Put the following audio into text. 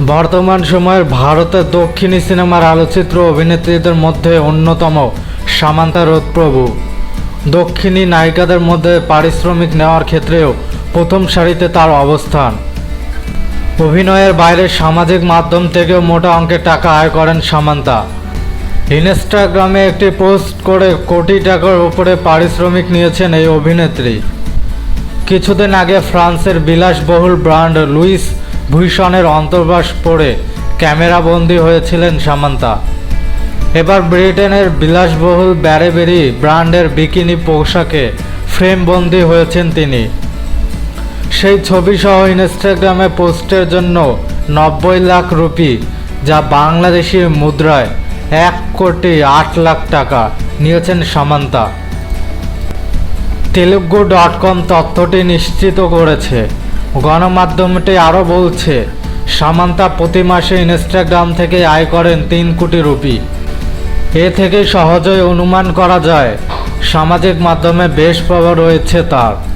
বর্তমান সময়ের ভারতের দক্ষিণী সিনেমার আলোচিত্র অভিনেত্রীদের মধ্যে অন্যতম সামান্তা রোদ প্রভু দক্ষিণী নায়িকাদের মধ্যে পারিশ্রমিক নেওয়ার ক্ষেত্রেও প্রথম সারিতে তার অবস্থান। অভিনয়ের বাইরে সামাজিক মাধ্যম থেকেও মোটা অঙ্কের টাকা আয় করেন সামান্তা। ইনস্টাগ্রামে একটি পোস্ট করে কোটি টাকার উপরে পারিশ্রমিক নিয়েছেন এই অভিনেত্রী। কিছুদিন আগে ফ্রান্সের বিলাসবহুল ব্র্যান্ড লুইস ভুইসনের অন্তর্বাস পড়ে ক্যামেরাবন্দি হয়েছিলেন সামান্তা। এবার ব্রিটেনের বিলাসবহুল ব্যারেবেরি ব্র্যান্ডের বিকিনি পোশাকে ফ্রেমবন্দি হয়েছেন তিনি। সেই ছবি সহ ইনস্টাগ্রামে পোস্টের জন্য নব্বই লাখ রুপি, যা বাংলাদেশি মুদ্রায় এক কোটি আট লাখ টাকা নিয়েছেন সামান্তা। তেলুগু ডট কম তথ্যটি নিশ্চিত করেছে। গণমাধ্যমটি আরও বলছে, সামান্তা প্রতি মাসে ইনস্টাগ্রাম থেকে আয় করেন তিন কোটি রুপি। এ থেকে সহজেই অনুমান করা যায়, সামাজিক মাধ্যমে বেশ প্রভাব রয়েছে তার।